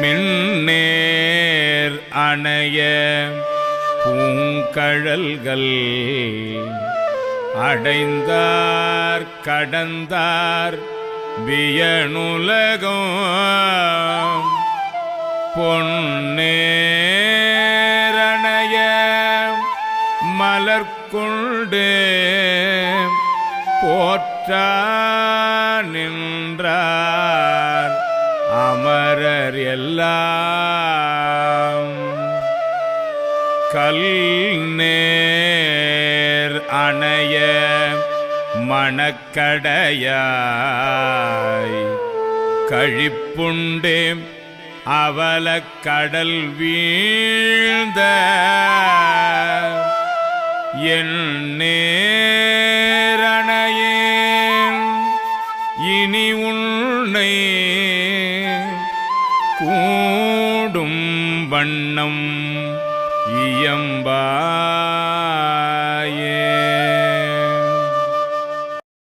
மின்னேர் அணைய பூங்கழல்கள் அடைந்தார் கடந்தார் வியனுலகம். பொன்னேரணைய மலர்கொண்டு போற்றா நின்றார். அமரர் எல்லாம். கல் நேர் அணைய மணக்கடையாய். கழிப்புண்டே அவலக் கடல் வீழ்ந்த. என் நேரணையேன் இனி உன்னை கூடும் வண்ணம் இயம்பா.